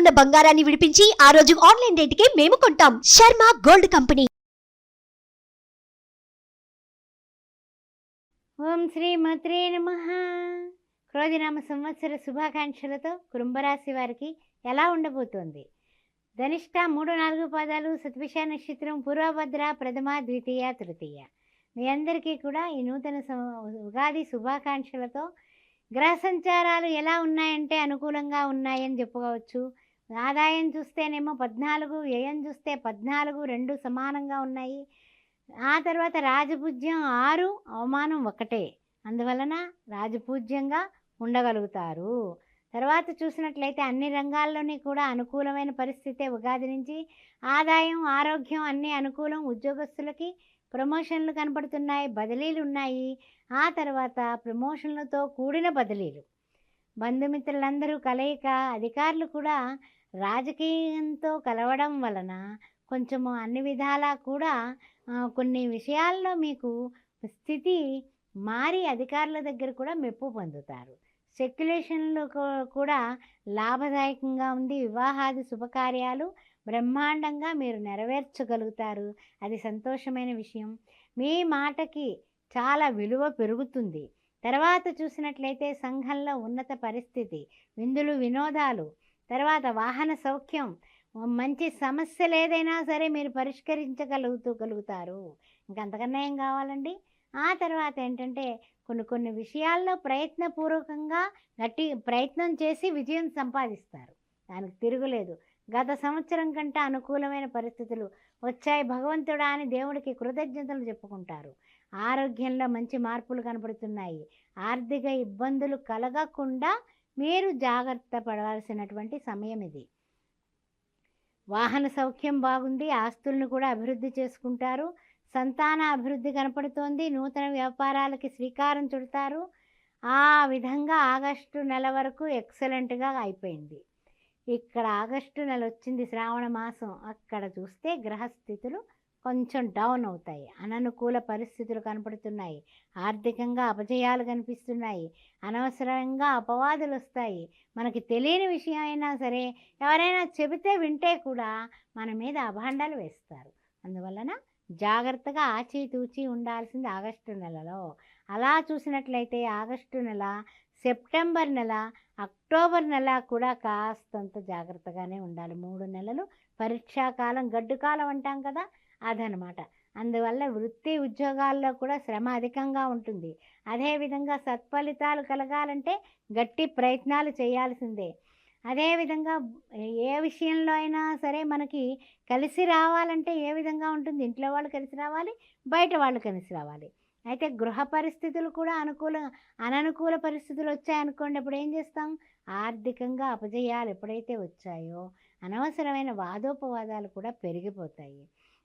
ఉన్న బంగారాన్ని విడిపించి ఆ రోజు ఆన్లైన్ రేటుకే మేము కొంటాం. Sharma gold company. ఓం శ్రీ మత్రే నమ. క్రోధినామ సంవత్సర శుభాకాంక్షలతో కుంభరాశి వారికి ఎలా ఉండబోతోంది? ధనిష్ట మూడు నాలుగు పాదాలు సత్విష నక్షత్రం పూర్వభద్ర ప్రథమ ద్వితీయ తృతీయ. మీ అందరికీ కూడా ఈ నూతన ఉగాది శుభాకాంక్షలతో గ్రహ సంచారాలు ఎలా ఉన్నాయంటే అనుకూలంగా ఉన్నాయని చెప్పుకోవచ్చు. ఆదాయం చూస్తేనేమో పద్నాలుగు వ్యయం చూస్తే పద్నాలుగు రెండు సమానంగా ఉన్నాయి. ఆ తర్వాత రాజపూజ్యం ఆరు అవమానం ఒకటే. అందువలన రాజపూజ్యంగా ఉండగలుగుతారు. తర్వాత చూసినట్లయితే అన్ని రంగాల్లోని కూడా అనుకూలమైన పరిస్థితే ఉగాది నుంచి ఆదాయం ఆరోగ్యం అన్ని అనుకూలం. ఉద్యోగస్తులకి ప్రమోషన్లు కనపడుతున్నాయి బదిలీలు ఉన్నాయి. ఆ తర్వాత ప్రమోషన్లతో కూడిన బదిలీలు. బంధుమిత్రులందరూ కలయిక అధికారులు కూడా రాజకీయంతో కలవడం వలన కొంచెము అన్ని విధాలా కూడా కొన్ని విషయాల్లో మీకు స్థితి మారి అధికారుల దగ్గర కూడా మెప్పు పొందుతారు. సెక్యులేషన్లు కూడా లాభదాయకంగా ఉంది వివాహాది శుభకార్యాలు బ్రహ్మాండంగా మీరు నెరవేర్చగలుగుతారు. అది సంతోషమైన విషయం. మీ మాటకి చాలా విలువ పెరుగుతుంది. తర్వాత చూసినట్లయితే సంఘంలో ఉన్నత పరిస్థితి విందులు వినోదాలు తర్వాత వాహన సౌఖ్యం. మంచి సమస్యలు ఏదైనా సరే మీరు పరిష్కరించగలుగుతూ గలుగుతారు. ఇంకంతకన్నా ఏం కావాలండి? ఆ తర్వాత ఏంటంటే కొన్ని కొన్ని విషయాల్లో ప్రయత్నపూర్వకంగా గట్టి ప్రయత్నం చేసి విజయం సంపాదిస్తారు. దానికి తిరుగులేదు. గత సంవత్సరం కంటే అనుకూలమైన పరిస్థితులు వచ్చాయి. భగవంతుడా అని దేవుడికి కృతజ్ఞతలు చెప్పుకుంటారు. ఆరోగ్యంలో మంచి మార్పులు కనపడుతున్నాయి. ఆర్థిక ఇబ్బందులు కలగకుండా మీరు జాగ్రత్త పడవలసినటువంటి సమయం ఇది. వాహన సౌఖ్యం బాగుంది ఆస్తులను కూడా అభివృద్ధి చేసుకుంటారు సంతాన అభివృద్ధి కనపడుతోంది నూతన వ్యాపారాలకి శ్రీకారం చుడతారు. ఆ విధంగా ఆగస్టు నెల వరకు ఎక్సలెంట్గా అయిపోయింది. ఇక్కడ ఆగస్టు నెల వచ్చింది శ్రావణ మాసం. అక్కడ చూస్తే గ్రహస్థితులు కొంచెం డౌన్ అవుతాయి. అననుకూల పరిస్థితులు కనపడుతున్నాయి. ఆర్థికంగా అపజయాలు కనిపిస్తున్నాయి. అనవసరంగా అపవాదులు వస్తాయి. మనకి తెలియని విషయం అయినా సరే ఎవరైనా చెబితే వింటే కూడా మన మీద అభాండాలు వేస్తారు. అందువలన జాగ్రత్తగా ఆచితూచి ఉండాల్సింది ఆగస్టు నెలలో. అలా చూసినట్లయితే ఆగస్టు నెల సెప్టెంబర్ నెల అక్టోబర్ నెల కూడా కాస్తంత జాగ్రత్తగానే ఉండాలి. మూడు నెలలు పరీక్షాకాలం గడ్డు కాలం అంటాం కదా అదనమాట. అందువల్ల వృత్తి ఉద్యోగాల్లో కూడా శ్రమ అధికంగా ఉంటుంది. అదేవిధంగా సత్ఫలితాలు కలగాలంటే గట్టి ప్రయత్నాలు చేయాల్సిందే. అదేవిధంగా ఏ విషయంలో అయినా సరే మనకి కలిసి రావాలంటే ఏ విధంగా ఉంటుంది? ఇంట్లో వాళ్ళు కలిసి రావాలి బయట వాళ్ళు కలిసి రావాలి. అయితే గృహ పరిస్థితులు కూడా అనుకూల అననుకూల పరిస్థితులు వచ్చాయనుకోండి అప్పుడు ఏం చేస్తాం? ఆర్థికంగా అపజయాలు ఎప్పుడైతే వచ్చాయో అనవసరమైన వాదోపవాదాలు కూడా పెరిగిపోతాయి.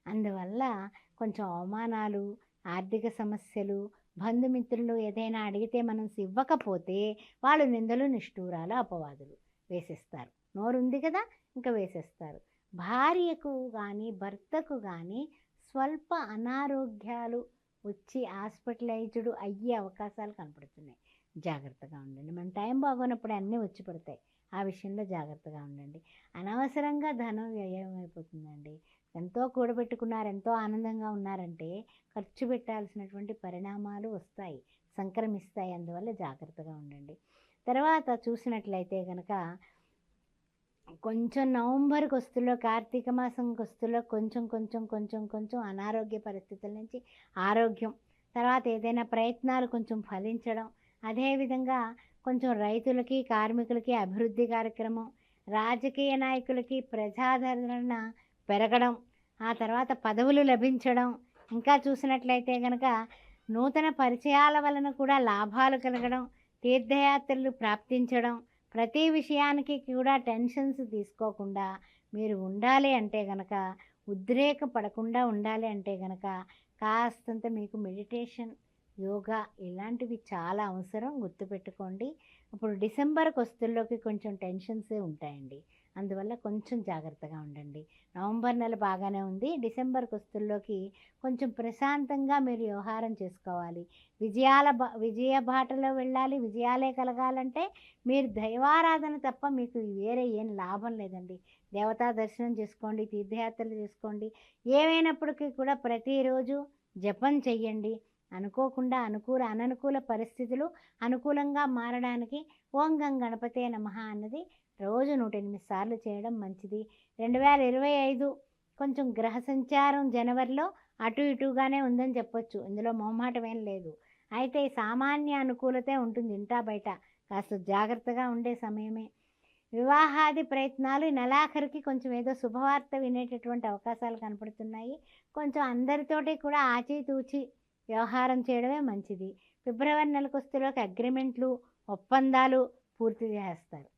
అందువల్ల కొంచెం అవమానాలు ఆర్థిక సమస్యలు బంధుమిత్రులు ఏదైనా అడిగితే మనం ఇవ్వకపోతే వాళ్ళు నిందలు నిష్ఠూరాలు అపవాదులు వేసేస్తారు. నోరుంది కదా ఇంకా వేసేస్తారు. భార్యకు కానీ భర్తకు కానీ స్వల్ప అనారోగ్యాలు వచ్చి హాస్పిటలైజ్డ్ అయ్యే అవకాశాలు కనపడుతున్నాయి. జాగ్రత్తగా ఉండండి. మన టైం బాగోనప్పుడు అన్నీ వచ్చి పడతాయి. ఆ విషయంలో జాగ్రత్తగా ఉండండి. అనవసరంగా ధనం వ్యయం అయిపోతుందండి. ఎంతో కూడబెట్టుకున్నారు ఎంతో ఆనందంగా ఉన్నారంటే ఖర్చు పెట్టాల్సినటువంటి పరిణామాలు వస్తాయి సంక్రమిస్తాయి. అందువల్ల జాగ్రత్తగా ఉండండి. తర్వాత చూసినట్లయితే కనుక కొంచెం నవంబర్ కొస్తులో కార్తీక మాసం కొస్తులో కొంచెం కొంచెం కొంచెం కొంచెం అనారోగ్య పరిస్థితుల నుంచి ఆరోగ్యం తర్వాత ఏదైనా ప్రయత్నాలు కొంచెం ఫలించడం అదేవిధంగా కొంచెం రైతులకి కార్మికులకి అభివృద్ధి కార్యక్రమం రాజకీయ నాయకులకి ప్రజాదరణ పెరగడం ఆ తర్వాత పదవులు లభించడం ఇంకా చూసినట్లయితే కనుక నూతన పరిచయాల వలన కూడా లాభాలు కలగడం తీర్థయాత్రలు ప్రాప్తించడం ప్రతి విషయానికి కూడా టెన్షన్స్ తీసుకోకుండా మీరు ఉండాలి అంటే గనక ఉద్రేక పడకుండా ఉండాలి అంటే గనక కాస్తంత మీకు మెడిటేషన్ యోగా ఇలాంటివి చాలా అవసరం గుర్తుపెట్టుకోండి. ఇప్పుడు డిసెంబర్ కొస్తుల్లోకి కొంచెం టెన్షన్సే ఉంటాయండి. అందువల్ల కొంచెం జాగ్రత్తగా ఉండండి. నవంబర్ నెల బాగానే ఉంది. డిసెంబర్ కుస్తుల్లోకి కొంచెం ప్రశాంతంగా మీరు వ్యవహారం చేసుకోవాలి. విజయాల బా విజయ బాటలో వెళ్ళాలి విజయాలే కలగాలంటే మీరు దైవారాధన తప్ప మీకు వేరే ఏం లాభం లేదండి. దేవతా దర్శనం చేసుకోండి తీర్థయాత్రలు చేసుకోండి. ఏమైనప్పటికీ కూడా ప్రతిరోజు జపం చెయ్యండి. అనుకోకుండా అనుకూల అననుకూల పరిస్థితులు అనుకూలంగా మారడానికి ఓం గం గణపతే నమ అన్నది రోజు నూట ఎనిమిది సార్లు చేయడం మంచిది. రెండు వేల ఇరవై ఐదు కొంచెం గ్రహ సంచారం జనవరిలో అటు ఇటుగానే ఉందని చెప్పొచ్చు. ఇందులో మొహమాటమేం లేదు. అయితే సామాన్య అనుకూలతే ఉంటుంది ఇంటా బయట. కాస్త జాగ్రత్తగా ఉండే సమయమే. వివాహాది ప్రయత్నాలు నెలాఖరికి కొంచెం ఏదో శుభవార్త వినేటటువంటి అవకాశాలు కనపడుతున్నాయి. కొంచెం అందరితోటి కూడా ఆచితూచి వ్యవహారం చేయడమే మంచిది. ఫిబ్రవరి నెలకొస్తులోకి అగ్రిమెంట్లు ఒప్పందాలు పూర్తి చేస్తారు.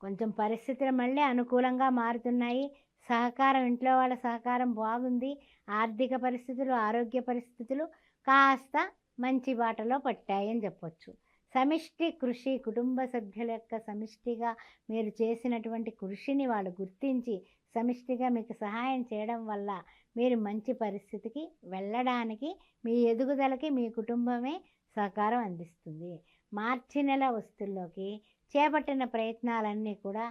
కొంచెం పరిస్థితులు మళ్ళీ అనుకూలంగా మారుతున్నాయి. సహకారం ఇంట్లో వాళ్ళ సహకారం బాగుంది. ఆర్థిక పరిస్థితులు ఆరోగ్య పరిస్థితులు కాస్త మంచి బాటలో పట్టాయని చెప్పొచ్చు. సమిష్టి కృషి కుటుంబ సభ్యుల యొక్క సమిష్టిగా మీరు చేసినటువంటి కృషిని వాళ్ళు గుర్తించి సమిష్టిగా మీకు సహాయం చేయడం వల్ల మీరు మంచి పరిస్థితికి వెళ్ళడానికి మీ ఎదుగుదలకి మీ కుటుంబమే సహకారం అందిస్తుంది. మార్చి నెల వస్తుల్లోకి చేపట్టిన ప్రయత్నాలన్నీ కూడా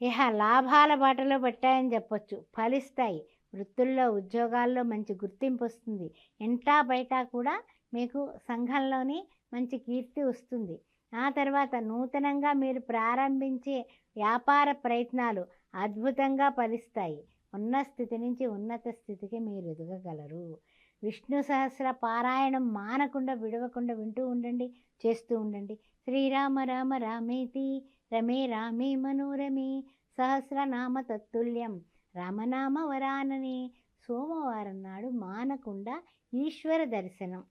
ఇహ లాభాల బాటలో పెట్టాయని చెప్పొచ్చు. ఫలిస్తాయి. వృత్తుల్లో ఉద్యోగాల్లో మంచి గుర్తింపు వస్తుంది. ఇంటా బయట కూడా మీకు సంఘంలోని మంచి కీర్తి వస్తుంది. ఆ తర్వాత నూతనంగా మీరు ప్రారంభించే వ్యాపార ప్రయత్నాలు అద్భుతంగా ఫలిస్తాయి. ఉన్న స్థితి నుంచి ఉన్నత స్థితికి మీరు ఎదగగలరు. విష్ణు సహస్ర పారాయణం మానకుండా విడవకుండా వింటూ ఉండండి చేస్తూ ఉండండి. శ్రీరామ రామ రామేతి రమే రామే మనోరమే సహస్రనామ తత్తుల్యం రామనామ వరానని. సోమవారం నాడు మానకుండా ఈశ్వర దర్శనం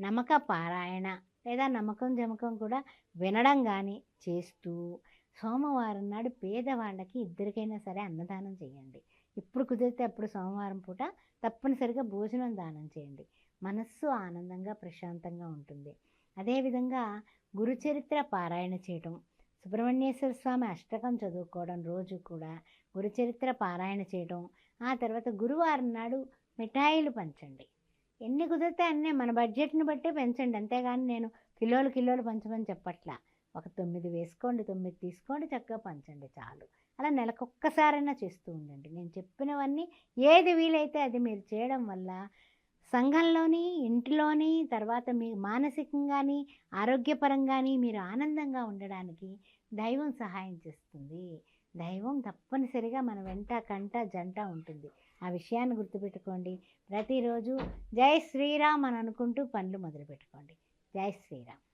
నమ్మక పారాయణ లేదా నమ్మకం జమకం కూడా వినడం కానీ చేస్తూ సోమవారం నాడు పేదవాళ్ళకి ఇద్దరికైనా సరే అన్నదానం చేయండి. ఇప్పుడు కుదిరితే అప్పుడు సోమవారం పూట తప్పనిసరిగా భోజనం దానం చేయండి. మనస్సు ఆనందంగా ప్రశాంతంగా ఉంటుంది. అదేవిధంగా గురుచరిత్ర పారాయణ చేయటం సుబ్రహ్మణ్యేశ్వర స్వామి అష్టకం చదువుకోవడం రోజు కూడా గురుచరిత్ర పారాయణ చేయడం ఆ తర్వాత గురువారం నాడు మిఠాయిలు పంచండి. ఎన్ని కుదిరితే అన్నీ మన బడ్జెట్ని బట్టే పెంచండి. అంతేగాని నేను కిలోలు కిలోలు పంచమని చెప్పట్లా. ఒక తొమ్మిది వేసుకోండి తొమ్మిది తీసుకోండి చక్కగా పంచండి చాలు. అలా నెలకొక్కసారైనా చేస్తూ ఉండండి. నేను చెప్పినవన్నీ ఏది వీలైతే అది మీరు చేయడం వల్ల సంఘంలోని ఇంటిలోని తర్వాత మీ మానసికంగాని ఆరోగ్యపరంగాని మీరు ఆనందంగా ఉండడానికి దైవం సహాయం చేస్తుంది. దైవం తప్పనిసరిగా మన వెంట కంట జంట ఉంటుంది. ఆ విషయాన్ని గుర్తుపెట్టుకోండి. ప్రతిరోజు జై శ్రీరామ్ అని అనుకుంటూ పనులు మొదలు పెట్టుకోండి జై శ్రీరామ్.